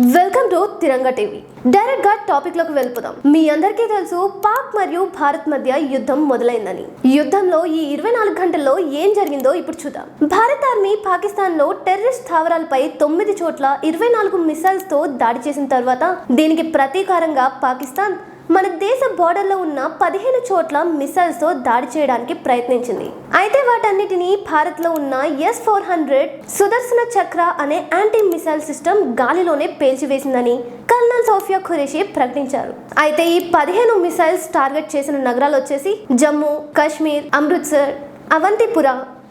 Welcome to Tiranga TV డైరెక్ట్గా టాపిక్లోకి వెళ్ళిపోదాం. మీ అందరికీ తెలుసు పాక్ మరియు భారత్ మధ్య యుద్ధం మొదలైందని. యుద్ధంలో ఈ ఇరవై నాలుగు గంటల్లో ఏం జరిగిందో ఇప్పుడు చూద్దాం. భారత్ ఆర్మీ పాకిస్తాన్లో టెర్రరిస్ట్ స్థావరాలపై తొమ్మిది చోట్ల ఇరవై నాలుగు మిసైల్స్తో దాడి చేసిన తర్వాత దీనికి ప్రతీకారంగా పాకిస్తాన్ మన దేశ బోర్డర్లో ఉన్న పదిహేను చోట్ల మిసైల్స్తో దాడి చేయడానికి ప్రయత్నించింది. అయితే వాటన్నిటిని భారత్లో ఉన్న S four hundred Sudarshana Chakra అనే యాంటీ మిసైల్ సిస్టమ్ గాలిలోనే పేల్చివేసిందని కల్నల్ సోఫియా ఖురేషి ప్రకటించారు. అయితే ఈ పదిహేను మిసైల్స్ టార్గెట్ చేసిన నగరాలు వచ్చేసి జమ్మూ కాశ్మీర్ అమృత్సర్ అవంతిపుర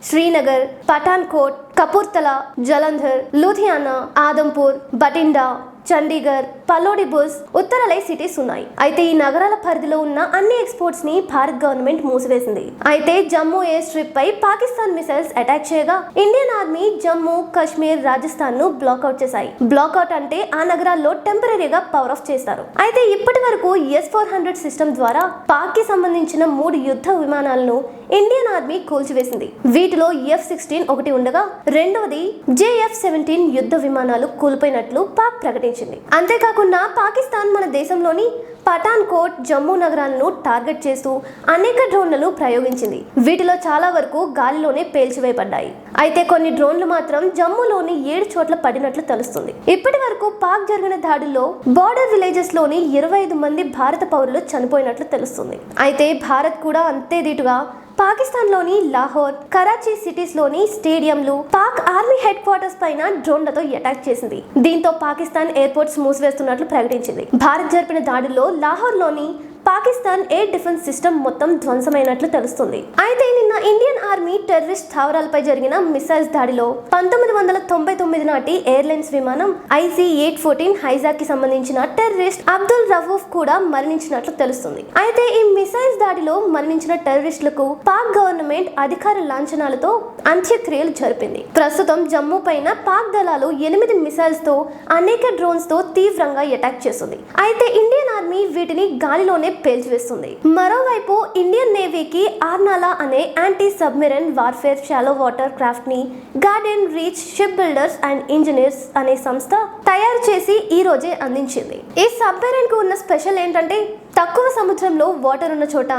శ్రీనగర్ పఠాన్కోట్ కపూర్తలా జలంధర్ లూధియానా ఆదంపూర్ బటిండా చండీగఢ్ పల్లోడిబుస్ ఉత్తరలై సిటీస్ ఉన్నాయి. అయితే ఈ నగరాల పరిధిలో ఉన్న అన్ని ఎక్స్పోర్ట్స్ని భారత్ గవర్నమెంట్ మూసివేసింది. అయితే జమ్మూ ఎయిర్ స్ట్రిప్ పై పాకిస్తాన్ మిసైల్స్ అటాక్ చేయగా ఇండియన్ ఆర్మీ జమ్మూ కాశ్మీర్ రాజస్థాన్ను బ్లాక్అవుట్ చేశాయి. బ్లాక్అవుట్ అంటే ఆ నగరాల్లో టెంపరీగా పవర్ ఆఫ్ చేస్తారు. అయితే ఇప్పటి వరకు ఎస్ ఫోర్ హండ్రెడ్ సిస్టమ్ ద్వారా పాక్కి సంబంధించిన మూడు యుద్ధ విమానాలను ఇండియన్ ఆర్మీ కూల్చివేసింది. వీటిలో ఎఫ్ సిక్స్టీన్ ఒకటి ఉండగా రెండవది జేఎఫ్ సెవెంటీన్ యుద్ధ విమానాలు కూలిపోయినట్లు పాక్ ప్రకటించింది. అంతేకాకుండా పాకిస్తాన్ మన దేశంలోని పఠాన్ కోట్ జమ్మూ నగరాలను టార్గెట్ చేస్తూ అనేక డ్రోన్లను ప్రయోగించింది. వీటిలో చాలా వరకు గాలిలోనే పేల్చివేయబడ్డాయి. అయితే కొన్ని డ్రోన్లు మాత్రం జమ్మూలోని ఏడు చోట్ల పడినట్లు తెలుస్తుంది. ఇప్పటి వరకు పాక్ జరిగిన దాడుల్లో బార్డర్ విలేజెస్లోని ఇరవై ఐదు మంది భారత పౌరులు చనిపోయినట్లు తెలుస్తుంది. అయితే భారత్ కూడా అంతే దీటుగా పాకిస్తాన్లోని లాహోర్ కరాచీ సిటీస్లోని స్టేడియంలు పాక్ ఆర్మీ హెడ్ క్వార్టర్స్ పైన డ్రోన్లతో అటాక్ చేసింది. దీంతో పాకిస్తాన్ ఎయిర్పోర్ట్స్ మూసివేస్తున్నట్లు ప్రకటించింది. భారత్ జరిపిన దాడుల్లో లాహోర్లోని పాకిస్తాన్ ఎయిర్ డిఫెన్స్ సిస్టమ్ మొత్తం ధ్వంసమైనట్లు తెలుస్తుంది. అయితే నిన్న ఇండియన్ ఆర్మీ టెర్రరిస్ట్ స్థావరాలపై జరిగిన మిసైల్స్ దాడిలో పంతొమ్మిది వందల తొంభై తొమ్మిది నాటి ఎయిర్లైన్స్ విమానం ఐసీ ఎయిట్ ఫోర్టీన్ హైజాక్కి సంబంధించిన టెర్రరిస్ట్ అబ్దుల్ రవూఫ్ కూడా మరణించినట్లు తెలుస్తుంది. అయితే ఈ మిసైల్స్ దాడిలో మరణించిన టెర్రరిస్టులకు పాక్ గవర్నమెంట్ అధికార లాంఛనాలతో అంత్యక్రియలు జరిపింది. ప్రస్తుతం జమ్మూ పైన పాక్ దళాలు ఎనిమిది మిసైల్స్తో అనేక డ్రోన్స్తో తీవ్రంగా అటాక్ చేస్తుంది. అయితే ఇండియన్ ఆర్మీ వీటిని గాలిలోనే పేల్చివేస్తుంది. మరోవైపు ఇండియన్ నేవీకి ఆర్నాలా అనే anti submarine warfare shallow water క్రాఫ్ట్ని Garden Reach Shipbuilders and Engineers అనే సంస్థ తయారు చేసి ఈ రోజే అందించింది. ఈ సబ్మెరైన్కు ఉన్న స్పెషల్ ఏంటంటే తక్కువ సముద్రంలో వాటర్ ఉన్న చోట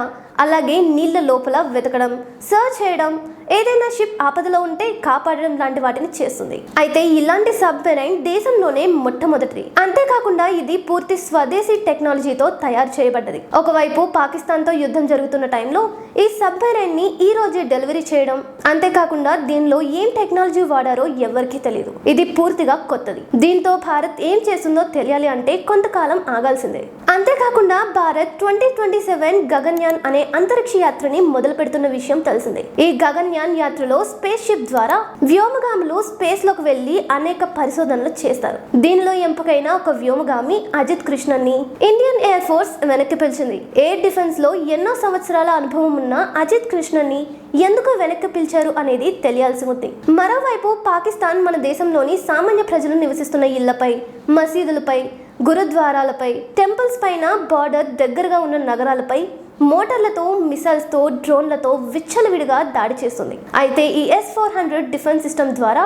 అలాగే నీళ్ళ లోపల వెతకడం సర్చ్ చేయడం ఏదైనా షిప్ ఆపదలో ఉంటే కాపాడడం లాంటి వాటిని చేస్తుంది. అయితే ఇలాంటి సబ్మెరైన్ దేశంలోనే మొట్టమొదటిది. అంతేకాకుండా ఇది పూర్తి స్వదేశీ టెక్నాలజీతో తయారు చేయబడ్డది. ఒకవైపు పాకిస్తాన్తో యుద్ధం జరుగుతున్న టైంలో ఈ సబ్మెరైన్ని ఈ రోజే డెలివరీ చేయడం అంతేకాకుండా దీనిలో ఏం టెక్నాలజీ వాడారో ఎవరికీ తెలియదు ఇది పూర్తిగా కొత్తది. దీంతో భారత్ ఏం చేస్తుందో తెలియాలి అంటే కొంతకాలం ఆగాల్సిందే. అంతేకాకుండా Bharat twenty twenty seven Gaganyaan అనే అంతరిక్ష యాత్రని మొదలు పెడుతున్న విషయం తెలిసిందే. ఈ గగన్యాన్ యాత్రలో స్పేస్ షిప్ ద్వారా వ్యోమగాములు స్పేస్లోకి వెళ్ళి అనేక పరిశోధనలు చేస్తారు. దీనిలో ఎంపికైన ఒక వ్యోమగామి అజిత్ కృష్ణన్ని ఇండియన్ ఎయిర్ ఫోర్స్ వెనక్కి పిలిచింది. ఎయిర్ డిఫెన్స్లో ఎన్నో సంవత్సరాల అనుభవం ఉన్న అజిత్ కృష్ణన్ని ఎందుకు వెనక్కి పిలిచారు అనేది తెలియాల్సి ఉంది. మరోవైపు పాకిస్తాన్ మన దేశంలోని సామాన్య ప్రజలు నివసిస్తున్న ఇళ్ళపై మసీదులపై గురుద్వారాలపై టెంపుల్స్ పైన బార్డర్ దగ్గరగా ఉన్న నగరాలపై మోటార్లతో మిసైల్స్తో డ్రోన్లతో విచ్చలవిడిగా దాడి చేస్తుంది. అయితే ఈ S four hundred defence system ద్వారా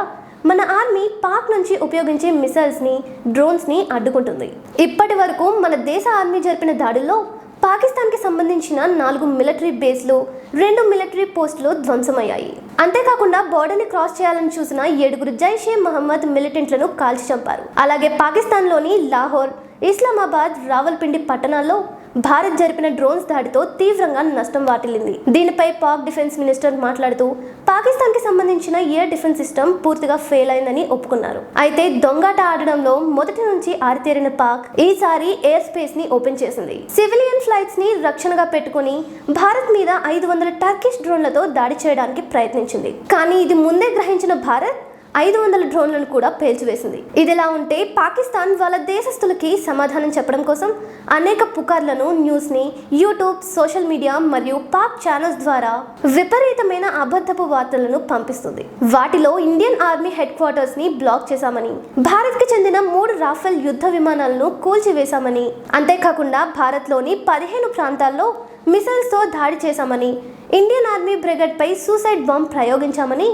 మన ఆర్మీ పాక్ నుంచి ఉపయోగించే మిసైల్స్ని డ్రోన్స్ని అడ్డుకుంటుంది. ఇప్పటి వరకు మన దేశ ఆర్మీ జరిపిన దాడుల్లో పాకిస్తాన్కి సంబంధించిన నాలుగు మిలిటరీ బేస్లు రెండు మిలిటరీ పోస్టులు ధ్వంసమయ్యాయి. అంతేకాకుండా బోర్డర్ని క్రాస్ చేయాలని చూసిన ఏడుగురు జైషే మహమ్మద్ మిలిటెంట్లను కాల్చి చంపారు. అలాగే పాకిస్తాన్లోని లాహోర్ ఇస్లామాబాద్ రావల్పిండి పట్టణాల్లో భారత్ జరిపిన డ్రోన్స్ దాడితో తీవ్రంగా నష్టం వాటిల్లింది. దీనిపై పాక్ డిఫెన్స్ మినిస్టర్ మాట్లాడుతూ పాకిస్తాన్కి సంబంధించిన ఎయిర్ డిఫెన్స్ సిస్టమ్ పూర్తిగా ఫెయిల్ అయిందని ఒప్పుకున్నారు. అయితే దొంగాట ఆడడంలో మొదటి నుంచి ఆరితేరిన పాక్ ఈసారి ఎయిర్ స్పేస్ని ఓపెన్ చేసింది. సివిలియన్ ఫ్లైట్స్ని రక్షణగా పెట్టుకుని భారత్ మీద ఐదు వందల టర్కిష్ డ్రోన్లతో దాడి చేయడానికి ప్రయత్నించింది. కానీ ఇది ముందే గ్రహించిన భారత్ ఐదు వందల డ్రోన్లను కూడా పేల్చివేసింది. ఇదిలా ఉంటే పాకిస్తాన్ వాళ్ళ దేశస్తులకి సమాధానం చెప్పడం కోసం అనేక పుకార్లను న్యూస్ని యూట్యూబ్ సోషల్ మీడియా మరియు పాక్ ఛానల్స్ ద్వారా విపరీతమైన అబద్ధపు వార్తలను పంపిస్తుంది. వాటిలో ఇండియన్ ఆర్మీ హెడ్ క్వార్టర్స్ని బ్లాక్ చేశామని భారత్కి చెందిన మూడు రాఫెల్ యుద్ధ విమానాలను కూల్చివేశామని అంతేకాకుండా భారత్లోని పదిహేను ప్రాంతాల్లో మిసైల్స్తో దాడి చేశామని ఇండియన్ ఆర్మీ బ్రిగేడ్ పై సూసైడ్ బాంబ్ ప్రయోగించామని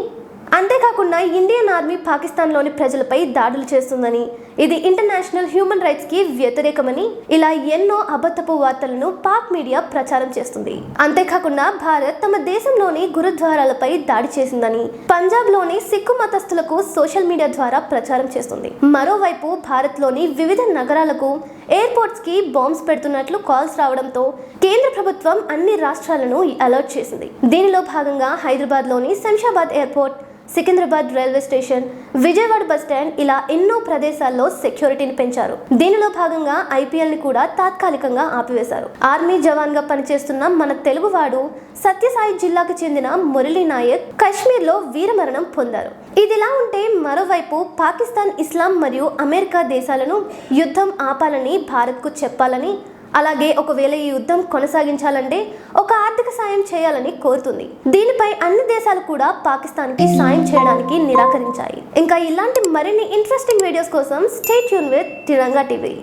అంతేకాకుండా ఇండియన్ ఆర్మీ పాకిస్తాన్లోని ప్రజలపై దాడులు చేస్తుందని ఇది ఇంటర్నేషనల్ హ్యూమన్ రైట్స్కి వ్యతిరేకమని ఇలా ఎన్నో అబద్ధపు వార్తలను పాక్ మీడియా ప్రచారం చేస్తుంది. అంతేకాకుండా భారత్ తమ దేశంలోని గురుద్వారాలపై దాడి చేసిందని పంజాబ్లోని సిక్కు మతస్థులకు సోషల్ మీడియా ద్వారా ప్రచారం చేస్తుంది. మరోవైపు భారత్లోని వివిధ నగరాలకు ఎయిర్పోర్ట్స్కి బాంబ్స్ పెడుతున్నట్లు కాల్స్ రావడంతో కేంద్ర ప్రభుత్వం అన్ని రాష్ట్రాలను అలర్ట్ చేసింది. దీనిలో భాగంగా హైదరాబాద్లోని Shamshabad airport Secunderabad railway station Vijayawada bus stand ఇలా ఎన్నో ప్రదేశాల్లో సెక్యూరిటీని పెంచారు. దీనిలో భాగంగా ఐపీఎల్ని కూడా తాత్కాలికంగా ఆపివేశారు. ఆర్మీ జవాన్గా పనిచేస్తున్న మన తెలుగువాడు సత్యసాయి జిల్లాకు చెందిన మురళీ నాయక్ కశ్మీర్లో వీరమరణం పొందారు. ఇదిలా ఉంటే మరోవైపు పాకిస్తాన్ ఇస్లాం మరియు అమెరికా దేశాలను యుద్ధం ఆపాలని భారత్కు చెప్పాలని అలాగే ఒకవేళ ఈ యుద్ధం కొనసాగించాలంటే ఒక ఆర్థిక సాయం చేయాలని కోరుతుంది. దీనిపై అన్ని దేశాలు కూడా పాకిస్తాన్కి సాయం చేయడానికి నిరాకరించాయి. ఇంకా ఇలాంటి మరిన్ని ఇంట్రెస్టింగ్ వీడియోస్ కోసం స్టేట్ యూన్ విత్ తిరంగా టీవీ